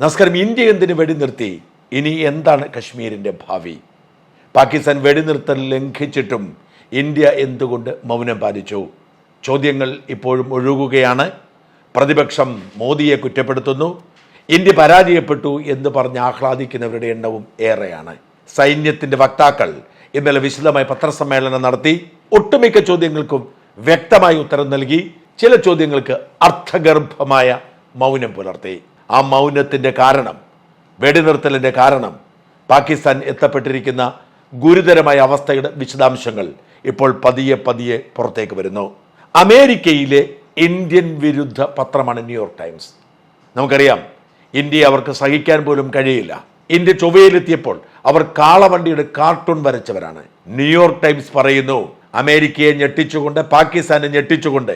നമസ്കാരം ഇന്ത്യ എന്തിന് വെടിനിർത്തി? ഇനി എന്താണ് കശ്മീരിന്റെ ഭാവി? പാകിസ്ഥാൻ വെടിനിർത്തൽ ലംഘിച്ചിട്ടും ഇന്ത്യ എന്തുകൊണ്ട് മൗനം പാലിച്ചു? ചോദ്യങ്ങൾ ഇപ്പോഴും ഒഴുകുകയാണ്. പ്രതിപക്ഷം മോദിയെ കുറ്റപ്പെടുത്തുന്നു. ഇന്ത്യ പരാജയപ്പെട്ടു എന്ന് പറഞ്ഞ് ആഹ്ലാദിക്കുന്നവരുടെ എണ്ണവും ഏറെയാണ്. സൈന്യത്തിന്റെ വക്താക്കൾ ഇന്നലെ വിശദമായി പത്രസമ്മേളനം നടത്തി. ഒട്ടുമിക്ക ചോദ്യങ്ങൾക്കും വ്യക്തമായി ഉത്തരം നൽകി. ചില ചോദ്യങ്ങൾക്ക് അർത്ഥഗർഭമായ മൗനം പുലർത്തി. ആ മൗനത്തിന്റെ കാരണം വെടിനിർത്തലിന്റെ കാരണം പാകിസ്ഥാൻ എത്തപ്പെട്ടിരിക്കുന്ന ഗുരുതരമായ അവസ്ഥയുടെ വിശദാംശങ്ങൾ ഇപ്പോൾ പതിയെ പതിയെ പുറത്തേക്ക് വരുന്നു. അമേരിക്കയിലെ ഇന്ത്യൻ വിരുദ്ധ പത്രമാണ് ന്യൂയോർക്ക് ടൈംസ്. നമുക്കറിയാം ഇന്ത്യയെ അവർക്ക് സഹിക്കാൻ പോലും കഴിയില്ല. ഇന്ത്യ ചൊവ്വയിലെത്തിയപ്പോൾ അവർ കാളവണ്ടിയുടെ കാർട്ടൂൺ വരച്ചവരാണ്. ന്യൂയോർക്ക് ടൈംസ് പറയുന്നു അമേരിക്കയെ ഞെട്ടിച്ചുകൊണ്ട് പാകിസ്ഥാനെ ഞെട്ടിച്ചുകൊണ്ട്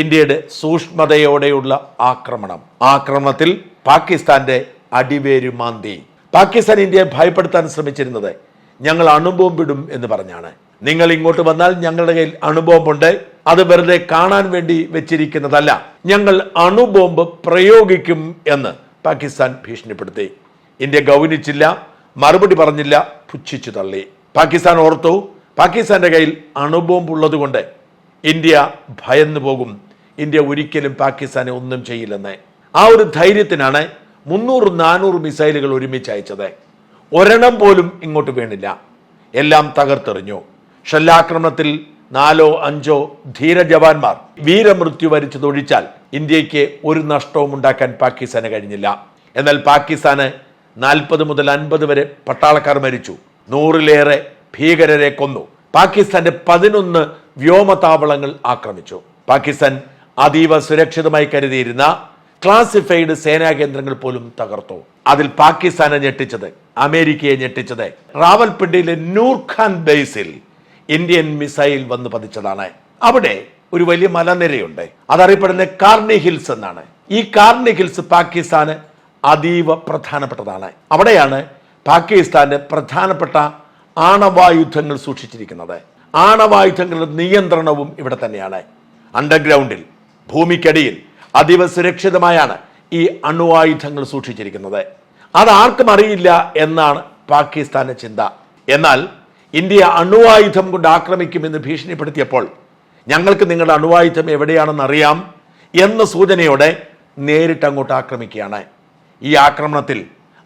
ഇന്ത്യയുടെ സൂക്ഷ്മതയോടെയുള്ള ആക്രമണം. ആക്രമണത്തിൽ പാകിസ്ഥാന്റെ അടിവേരു മാന്തി. പാകിസ്ഥാൻ ഇന്ത്യയെ ഭയപ്പെടുത്താൻ ശ്രമിച്ചിരുന്നത് ഞങ്ങൾ അണുബോംബിടും എന്ന് പറഞ്ഞാണ്. നിങ്ങൾ ഇങ്ങോട്ട് വന്നാൽ ഞങ്ങളുടെ കയ്യിൽ അണുബോംബുണ്ട്. അത് വെറുതെ കാണാൻ വേണ്ടി വെച്ചിരിക്കുന്നതല്ല. ഞങ്ങൾ അണുബോംബ് പ്രയോഗിക്കും എന്ന് പാകിസ്ഥാൻ ഭീഷണിപ്പെടുത്തി. ഇന്ത്യ ഗൗനിച്ചില്ല മറുപടി പറഞ്ഞില്ല പുച്ഛിച്ചു തള്ളി. പാകിസ്ഥാൻ ഓർത്തു പാകിസ്ഥാന്റെ കയ്യിൽ അണുബോംബ് ഉള്ളതുകൊണ്ട് ഇന്ത്യ ഭയന്നു പോകും ഇന്ത്യ ഒരിക്കലും പാകിസ്ഥാനെ ഒന്നും ചെയ്യില്ലെന്ന്. ആ ഒരു ധൈര്യത്തിനാണ് മുന്നൂറ് നാനൂറ് മിസൈലുകൾ ഒരുമിച്ച് അയച്ചത്. ഒരെണ്ണം പോലും ഇങ്ങോട്ട് വീണില്ല. എല്ലാം തകർത്തെറിഞ്ഞു. ഷെല്ലാക്രമണത്തിൽ നാലോ അഞ്ചോ ധീര ജവാന്മാർ വീരമൃത്യു വരിച്ചതൊഴിച്ചാൽ ഇന്ത്യയ്ക്ക് ഒരു നഷ്ടവും ഉണ്ടാക്കാൻ പാകിസ്ഥാന് കഴിഞ്ഞില്ല. എന്നാൽ പാകിസ്ഥാന് നാൽപ്പത് മുതൽ അൻപത് വരെ പട്ടാളക്കാർ മരിച്ചു. നൂറിലേറെ ഭീകരരെ കൊന്നു. പാകിസ്ഥാന്റെ പതിനൊന്ന് വ്യോമതാവളങ്ങൾ ആക്രമിച്ചു. പാകിസ്ഥാൻ അതീവ സുരക്ഷിതമായി കരുതിയിരുന്ന ക്ലാസിഫൈഡ് സേനാ കേന്ദ്രങ്ങൾ പോലും തകർത്തു. അതിൽ പാകിസ്ഥാനെ ഞെട്ടിച്ചത് അമേരിക്കയെ ഞെട്ടിച്ചത്. റാവൽപിണ്ടിയിലെ നൂർഖാൻ ബേസിൽ ഇന്ത്യൻ മിസൈൽ വന്ന് പതിച്ചതാണ്. അവിടെ ഒരു വലിയ മലനിരയുണ്ട്. അതറിയപ്പെടുന്ന കാർണി ഹിൽസ് എന്നാണ്. ഈ കാർണി ഹിൽസ് പാകിസ്ഥാന് അതീവ പ്രധാനപ്പെട്ടതാണ്. അവിടെയാണ് പാകിസ്ഥാന്റെ പ്രധാനപ്പെട്ട ആണവായുധങ്ങൾ സൂക്ഷിച്ചിരിക്കുന്നത്. ആണവായുധങ്ങളുടെ നിയന്ത്രണവും ഇവിടെ തന്നെയാണ്. അണ്ടർഗ്രൗണ്ടിൽ ഭൂമിക്കടിയിൽ അതീവ സുരക്ഷിതമായാണ് ഈ അണുവായുധങ്ങൾ സൂക്ഷിച്ചിരിക്കുന്നത്. അത് ആർക്കും അറിയില്ല എന്നാണ് പാകിസ്ഥാന്റെ ചിന്ത. എന്നാൽ ഇന്ത്യ അണുവായുധം കൊണ്ട് ആക്രമിക്കുമെന്ന് ഭീഷണിപ്പെടുത്തിയപ്പോൾ ഞങ്ങൾക്ക് നിങ്ങളുടെ അണുവായുധം എവിടെയാണെന്ന് അറിയാം എന്ന സൂചനയോടെ നേരിട്ട് അങ്ങോട്ട് ആക്രമിക്കുകയാണ്. ഈ ആക്രമണത്തിൽ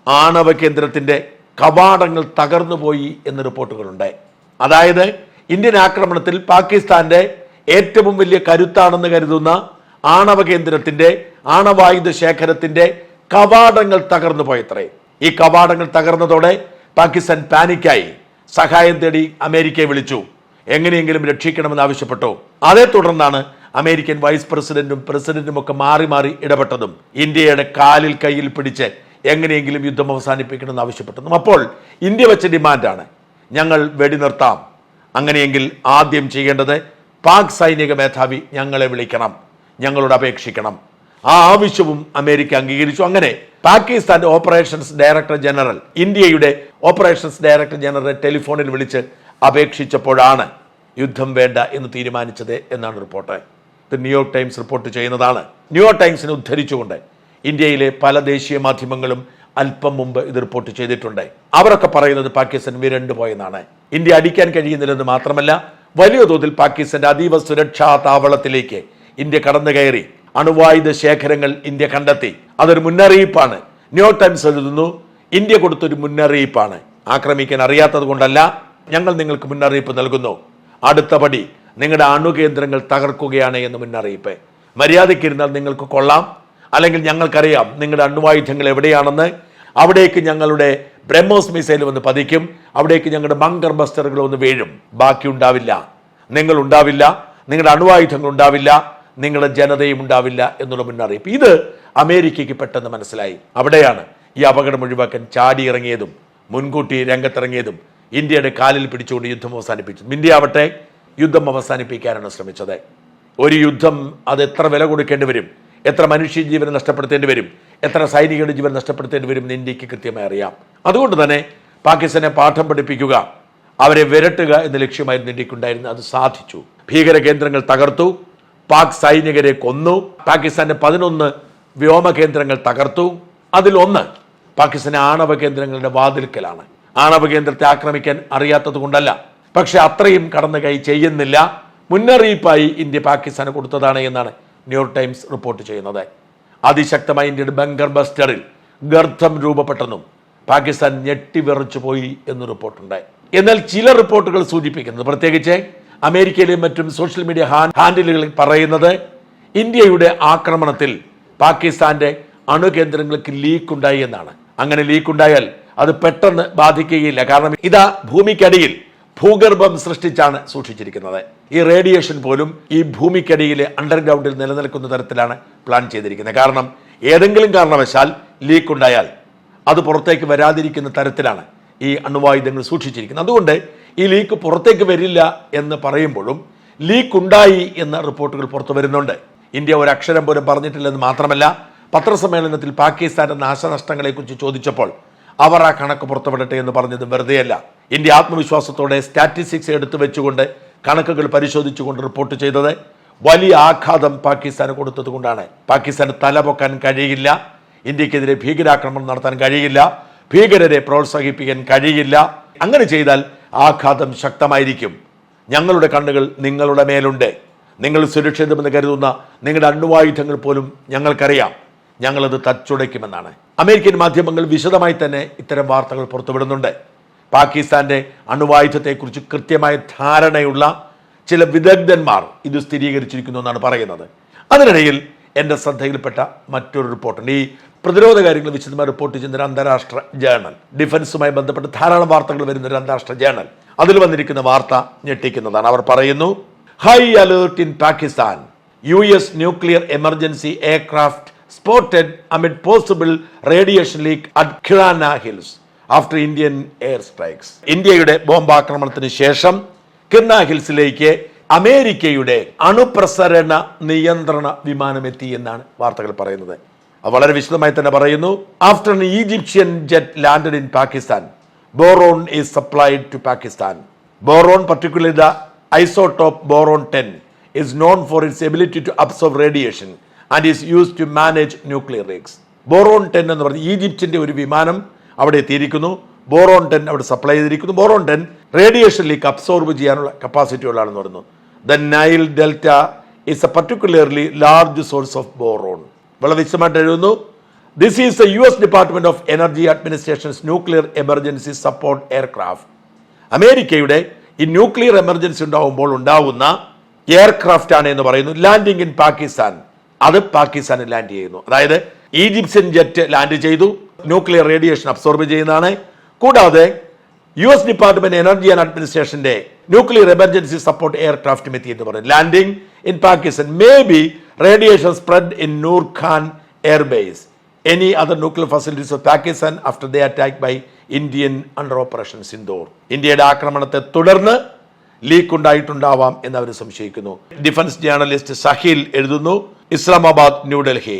ആണവ കേന്ദ്രത്തിന്റെ കവാടങ്ങൾ തകർന്നുപോയി എന്ന് റിപ്പോർട്ടുകളുണ്ട്. അതായത് ഇന്ത്യൻ ആക്രമണത്തിൽ പാകിസ്ഥാന്റെ ഏറ്റവും വലിയ കരുത്താണെന്ന് കരുതുന്ന ആണവ കേന്ദ്രത്തിന്റെ ആണവായുധ ശേഖരത്തിന്റെ കവാടങ്ങൾ തകർന്നു പോയത്രേ. ഈ കവാടങ്ങൾ തകർന്നതോടെ പാകിസ്ഥാൻ പാനിക്കായി സഹായം തേടി അമേരിക്കയെ വിളിച്ചു. എങ്ങനെയെങ്കിലും രക്ഷിക്കണമെന്ന് ആവശ്യപ്പെട്ടു. അതേ തുടർന്നാണ് അമേരിക്കൻ വൈസ് പ്രസിഡന്റും പ്രസിഡന്റും ഒക്കെ മാറി മാറി ഇടപെട്ടതും. ഇന്ത്യയുടെ കാലിൽ കയ്യിൽ പിടിച്ച് എങ്ങനെയെങ്കിലും യുദ്ധം അവസാനിപ്പിക്കണമെന്ന് ആവശ്യപ്പെട്ടതും. അപ്പോൾ ഇന്ത്യ വെച്ച ഡിമാൻഡാണ്. ഞങ്ങൾ വെടി നിർത്താം അങ്ങനെയെങ്കിൽ ആദ്യം ചെയ്യേണ്ടത് പാക് സൈനിക മേധാവി ഞങ്ങളെ വിളിക്കണം. ഞങ്ങളോട് അപേക്ഷിക്കണം. ആ ആവശ്യവും അമേരിക്ക അംഗീകരിച്ചു. അങ്ങനെ പാകിസ്ഥാന്റെ ഓപ്പറേഷൻസ് ഡയറക്ടർ ജനറൽ ഇന്ത്യയുടെ ഓപ്പറേഷൻസ് ഡയറക്ടർ ജനറൽ ടെലിഫോണിൽ വിളിച്ച് അപേക്ഷിച്ചപ്പോഴാണ് യുദ്ധം വേണ്ട എന്ന് തീരുമാനിച്ചത് എന്നാണ് റിപ്പോർട്ട്. ഇത് ന്യൂയോർക്ക് ടൈംസ് റിപ്പോർട്ട് ചെയ്യുന്നതാണ്. ന്യൂയോർക്ക് ടൈംസിനെ ഉദ്ധരിച്ചുകൊണ്ട് ഇന്ത്യയിലെ പല ദേശീയ മാധ്യമങ്ങളും അല്പം മുമ്പ് ഇത് റിപ്പോർട്ട് ചെയ്തിട്ടുണ്ട്. അവരൊക്കെ പറയുന്നത് പാകിസ്ഥാൻ വിരണ്ടു പോയെന്നാണ് ഇന്ത്യ അടിക്കാൻ കഴിയുന്നില്ലെന്ന് മാത്രമല്ല വലിയ തോതിൽ പാകിസ്ഥാന്റെ അതീവ സുരക്ഷാ താവളത്തിലേക്ക് ഇന്ത്യ കടന്നു കയറി. അണുവായുധ ശേഖരങ്ങൾ ഇന്ത്യ കണ്ടെത്തി. അതൊരു മുന്നറിയിപ്പാണ്. ന്യൂയോർക്ക് ടൈംസ് എഴുതുന്നു ഇന്ത്യ കൊടുത്തൊരു മുന്നറിയിപ്പാണ്. ആക്രമിക്കാൻ അറിയാത്തത് കൊണ്ടല്ല ഞങ്ങൾ നിങ്ങൾക്ക് മുന്നറിയിപ്പ് നൽകുന്നു. അടുത്ത പടി നിങ്ങളുടെ അണുകേന്ദ്രങ്ങൾ തകർക്കുകയാണ് എന്ന് മുന്നറിയിപ്പ്. മര്യാദയ്ക്കിരുന്നാൽ നിങ്ങൾക്ക് കൊള്ളാം. അല്ലെങ്കിൽ ഞങ്ങൾക്കറിയാം നിങ്ങളുടെ അണുവായുധങ്ങൾ എവിടെയാണെന്ന്. അവിടേക്ക് ഞങ്ങളുടെ ബ്രഹ്മോസ് മിസൈൽ വന്ന് പതിക്കും. അവിടേക്ക് ഞങ്ങളുടെ ബങ്കർ ബസ്റ്ററുകൾ ഒന്ന് വീഴും. ബാക്കി ഉണ്ടാവില്ല. നിങ്ങൾ ഉണ്ടാവില്ല. നിങ്ങളുടെ അണുവായുധങ്ങൾ ഉണ്ടാവില്ല. നിങ്ങളുടെ ജനതയും ഉണ്ടാവില്ല എന്നുള്ള മുന്നറിയിപ്പ്. ഇത് അമേരിക്കയ്ക്ക് പെട്ടെന്ന് മനസ്സിലായി. അവിടെയാണ് ഈ അപകടം ഒഴിവാക്കാൻ ചാടി ഇറങ്ങിയതും മുൻകൂട്ടി രംഗത്തിറങ്ങിയതും ഇന്ത്യയുടെ കാലിൽ പിടിച്ചുകൊണ്ട് യുദ്ധം അവസാനിപ്പിച്ചു ഇന്ത്യ ആവട്ടെ യുദ്ധം അവസാനിപ്പിക്കാനാണ് ശ്രമിച്ചത്. ഒരു യുദ്ധം അത് എത്ര വില കൊടുക്കേണ്ടി വരും? എത്ര മനുഷ്യ ജീവൻ നഷ്ടപ്പെടുത്തേണ്ടി വരും? എത്ര സൈനികരുടെ ജീവൻ നഷ്ടപ്പെടുത്തേണ്ടി വരും ഇന്ത്യയ്ക്ക് കൃത്യമായി അറിയാം. അതുകൊണ്ട് തന്നെ പാകിസ്ഥാനെ പാഠം പഠിപ്പിക്കുക അവരെ വിരട്ടുക എന്ന ലക്ഷ്യമായിരുന്നു ഇന്ത്യക്കുണ്ടായിരുന്നു അത് സാധിച്ചു. ഭീകര കേന്ദ്രങ്ങൾ തകർത്തു പാക് സൈനികരെ കൊന്നു പാകിസ്ഥാന്റെ പതിനൊന്ന് വ്യോമ കേന്ദ്രങ്ങൾ തകർത്തു. അതിലൊന്ന് പാകിസ്ഥാനെ ആണവ കേന്ദ്രങ്ങളുടെ വാതിൽക്കലാണ്. ആണവ കേന്ദ്രത്തെ ആക്രമിക്കാൻ അറിയാത്തത് കൊണ്ടല്ല. പക്ഷെ അത്രയും കടന്നു കൈ ചെയ്യുന്നില്ല. മുന്നറിയിപ്പായി ഇന്ത്യ പാകിസ്ഥാന് കൊടുത്തതാണ് എന്നാണ് ന്യൂയോർക്ക് ടൈംസ് റിപ്പോർട്ട് ചെയ്യുന്നത്. അതിശക്തമായ ഇന്ത്യയുടെ ബങ്കർ ബസ്റ്ററിൽ ഗർഭം രൂപപ്പെട്ടെന്നും പാകിസ്ഥാൻ ഞെട്ടിവിറച്ചു പോയി എന്ന് റിപ്പോർട്ടുണ്ട്. എന്നാൽ ചില റിപ്പോർട്ടുകൾ സൂചിപ്പിക്കുന്നത് പ്രത്യേകിച്ച് അമേരിക്കയിലെയും മറ്റും സോഷ്യൽ മീഡിയ ഹാൻഡിലുകളിൽ പറയുന്നത് ഇന്ത്യയുടെ ആക്രമണത്തിൽ പാകിസ്ഥാന്റെ അണുകേന്ദ്രങ്ങൾക്ക് ലീക്ക് ഉണ്ടായി എന്നാണ്. അങ്ങനെ ലീക്ക് ഉണ്ടായാൽ അത് പെട്ടെന്ന് ബാധിക്കുകയില്ല. കാരണം ഇതാ ഭൂമിക്കടിയിൽ ഭൂഗർഭം സൃഷ്ടിച്ചാണ് സൂക്ഷിച്ചിരിക്കുന്നത്. ഈ റേഡിയേഷൻ പോലും ഈ ഭൂമിക്കടിയിലെ അണ്ടർഗ്രൗണ്ടിൽ നിലനിൽക്കുന്ന തരത്തിലാണ് പ്ലാൻ ചെയ്തിരിക്കുന്നത്. കാരണം ഏതെങ്കിലും കാരണവശാൽ ലീക്ക് ഉണ്ടായാൽ അത് പുറത്തേക്ക് വരാതിരിക്കുന്ന തരത്തിലാണ് ഈ അണുവായുധങ്ങൾ സൂക്ഷിച്ചിരിക്കുന്നത്. അതുകൊണ്ട് ഈ ലീക്ക് പുറത്തേക്ക് വരില്ല എന്ന് പറയുമ്പോഴും ലീക്ക് ഉണ്ടായി എന്ന റിപ്പോർട്ടുകൾ പുറത്തു വരുന്നുണ്ട്. ഇന്ത്യ ഒരു അക്ഷരം പോലും പറഞ്ഞിട്ടില്ലെന്ന് മാത്രമല്ല പത്രസമ്മേളനത്തിൽ പാകിസ്ഥാന്റെ നാശനഷ്ടങ്ങളെക്കുറിച്ച് ചോദിച്ചപ്പോൾ അവർ ആ കണക്ക് പുറത്തുവിടട്ടെ എന്ന് പറഞ്ഞത് വെറുതെയല്ല. ഇന്ത്യ ആത്മവിശ്വാസത്തോടെ സ്റ്റാറ്റിസ്റ്റിക്സ് എടുത്തു വെച്ചുകൊണ്ട് കണക്കുകൾ പരിശോധിച്ചുകൊണ്ട് റിപ്പോർട്ട് ചെയ്തത് വലിയ ആഘാതം പാകിസ്ഥാന് കൊടുത്തതുകൊണ്ടാണ്. പാകിസ്ഥാന് തലപൊക്കാൻ കഴിയില്ല. ഇന്ത്യക്കെതിരെ ഭീകരാക്രമണം നടത്താൻ കഴിയില്ല. ഭീകരരെ പ്രോത്സാഹിപ്പിക്കാൻ കഴിയില്ല. അങ്ങനെ ചെയ്താൽ ആഘാതം ശക്തമായിരിക്കും. ഞങ്ങളുടെ കണ്ണുകൾ നിങ്ങളുടെ മേലുണ്ട്. നിങ്ങൾ സുരക്ഷിതമെന്ന് കരുതുന്ന നിങ്ങളുടെ അണ്വായുധങ്ങൾ പോലും ഞങ്ങൾക്കറിയാം. ഞങ്ങളത് തച്ചുടയ്ക്കുമെന്നാണ്. അമേരിക്കൻ മാധ്യമങ്ങൾ വിശദമായി തന്നെ ഇത്തരം വാർത്തകൾ പുറത്തുവിടുന്നുണ്ട്. പാകിസ്ഥാന്റെ അണുവായുധത്തെക്കുറിച്ച് കൃത്യമായ ധാരണയുള്ള ചില വിദഗ്ധന്മാർ ഇത് സ്ഥിരീകരിച്ചിരിക്കുന്നു എന്നാണ് പറയുന്നത്. അതിനിടയിൽ എന്റെ ശ്രദ്ധയിൽപ്പെട്ട മറ്റൊരു റിപ്പോർട്ടുണ്ട്. ഈ പ്രതിരോധ കാര്യങ്ങൾ വിശദമായി റിപ്പോർട്ട് ചെയ്യുന്ന ഒരു അന്താരാഷ്ട്ര ജേണൽ. ഡിഫൻസുമായി ബന്ധപ്പെട്ട് ധാരാളം വാർത്തകൾ വരുന്ന ഒരു അന്താരാഷ്ട്ര ജേണൽ. അതിൽ വന്നിരിക്കുന്ന വാർത്ത ഞെട്ടിക്കുന്നതാണ്. അവർ പറയുന്നു high alert in Pakistan U S nuclear emergency aircraft spotted amid possible radiation leak at Kirana Hills after Indian air strikes ഇന്ത്യയുടെ ബോംബാക്രമണത്തിന് ശേഷം കിർണ ഹിൽസിലേക്ക് അമേരിക്കയുടെ അണുപ്രസരണ നിയന്ത്രണ വിമാനം എത്തി എന്നാണ് വാർത്തകൾ പറയുന്നത്. അത് വളരെ വിശദമായി തന്നെ പറയുന്നു. After an Egyptian jet landed in Pakistan boron is supplied to Pakistan boron particular the isotope boron ten is known for its ability to absorb radiation and is used to manage nuclear risks. Boron ten എന്ന് പറഞ്ഞ ഈജിപ്തിന്റെ ഒരു വിമാനം അവിടെ എത്തിയിരിക്കുന്നു. Boron ten അവിടെ supply ചെയ്തിരിക്കുന്നു. Boron ten leak absorb ചെയ്യാനുള്ള കപ്പാസിറ്റി ഉള്ളതാണെന്ന് പറയുന്നു. The Nile Delta is a particularly large source of boron വളരെ വിശദമായിട്ട് എഴുതുന്നു. This is the U S department of energy administrations nuclear emergency support aircraft അമേരിക്കയുടെ ഈ ന്യൂക്ലിയർ എമർജൻസി ഉണ്ടാകുമ്പോൾ ഉണ്ടാവുന്ന എയർക്രാഫ്റ്റ് ആണ് എന്ന് പറയുന്നു. ലാൻഡിംഗ് ഇൻ പാകിസ്ഥാൻ അത് പാകിസ്ഥാനിൽ ലാൻഡ് ചെയ്യുന്നു. അതായത് ഈജിപ്ഷ്യൻ ജെറ്റ് ലാൻഡ് ചെയ്തു. ന്യൂക്ലിയർ റേഡിയേഷൻ അബ്സോർബ് ചെയ്യുന്നതാണ്. കൂടാതെ U S department energy and അഡ്മിനിസ്ട്രേഷന്റെ nuclear emergency support aircraft എത്തി എന്ന് പറയുന്നു landing in Pakistan maybe radiation spread in Noor Khan airbase any other nuclear facilities of Pakistan after the attack by Indian under operation Sindoor ഇന്ത്യയുടെ ആക്രമണത്തെ തുടർന്ന് leak ഉണ്ടായിട്ടുണ്ടാവാം എന്ന് അവർ സംശയിക്കുന്നു. Defence journalist Sahil എഴുതുന്നു. Islamabad New Delhi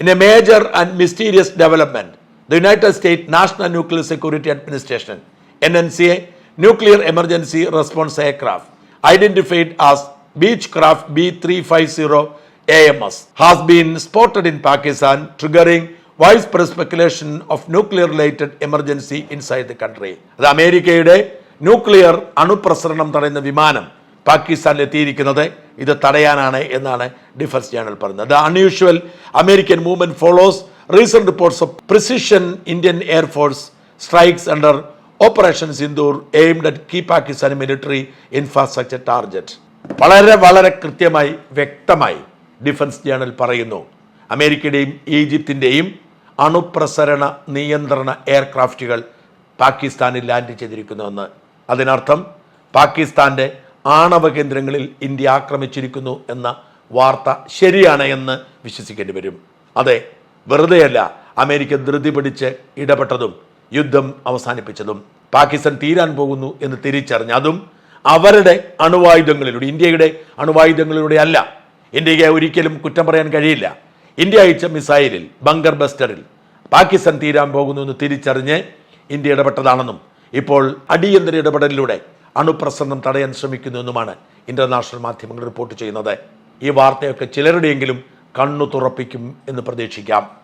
in a major and mysterious development the United State National Nuclear Security Administration N N C A nuclear emergency response aircraft identified as Beechcraft B three five zero A M AMS has been spotted in Pakistan, triggering widespread speculation of nuclear-related emergency inside the country അത് അമേരിക്കയുടെ nuclear അണുപ്രസരണം തടയുന്ന വിമാനം പാകിസ്ഥാനിൽ എത്തിയിരിക്കുന്നത്. ഇത് തടയാനാണ് എന്നാണ് defence journal പറയുന്നത്. The unusual American movement follows recent reports of precision Indian air force strikes under operation Sindoor aimed at key Pakistan military infrastructure target വളരെ വളരെ കൃത്യമായി വ്യക്തമായി ഡിഫൻസ് ജേണൽ പറയുന്നു. അമേരിക്കയുടെയും ഈജിപ്തിന്റെയും അണുപ്രസരണ നിയന്ത്രണ എയർക്രാഫ്റ്റുകൾ പാകിസ്ഥാനിൽ ലാൻഡ് ചെയ്തിരിക്കുന്നുവെന്ന്. അതിനർത്ഥം പാകിസ്ഥാന്റെ ആണവ കേന്ദ്രങ്ങളിൽ ഇന്ത്യ ആക്രമിച്ചിരിക്കുന്നു എന്ന വാർത്ത ശരിയാണ് എന്ന് വിശ്വസിക്കേണ്ടി വരും. അതെ വെറുതെയല്ല അമേരിക്ക ധൃതി പിടിച്ച് ഇടപെട്ടതും യുദ്ധം അവസാനിപ്പിച്ചതും പാകിസ്ഥാൻ തീരാൻ പോകുന്നു എന്ന് തിരിച്ചറിഞ്ഞ അതും അവരുടെ അണുവായുധങ്ങളിലൂടെ ഇന്ത്യയുടെ അണുവായുധങ്ങളിലൂടെ അല്ല. ഇന്ത്യയ്ക്ക് ഒരിക്കലും കുറ്റം പറയാൻ കഴിയില്ല. ഇന്ത്യ അയച്ച മിസൈലിൽ ബങ്കർ ബസ്റ്ററിൽ പാകിസ്ഥാൻ തീരാൻ പോകുന്നു എന്ന് തിരിച്ചറിഞ്ഞ് ഇന്ത്യ ഇടപെട്ടതാണെന്നും ഇപ്പോൾ അടിയന്തര ഇടപെടലിലൂടെ അണുപ്രസരണം തടയാൻ ശ്രമിക്കുന്നുവെന്നുമാണ് ഇന്റർനാഷണൽ മാധ്യമങ്ങൾ റിപ്പോർട്ട് ചെയ്യുന്നത്. ഈ വാർത്തയൊക്കെ ചിലരുടെയെങ്കിലും കണ്ണു തുറപ്പിക്കും എന്ന് പ്രതീക്ഷിക്കാം.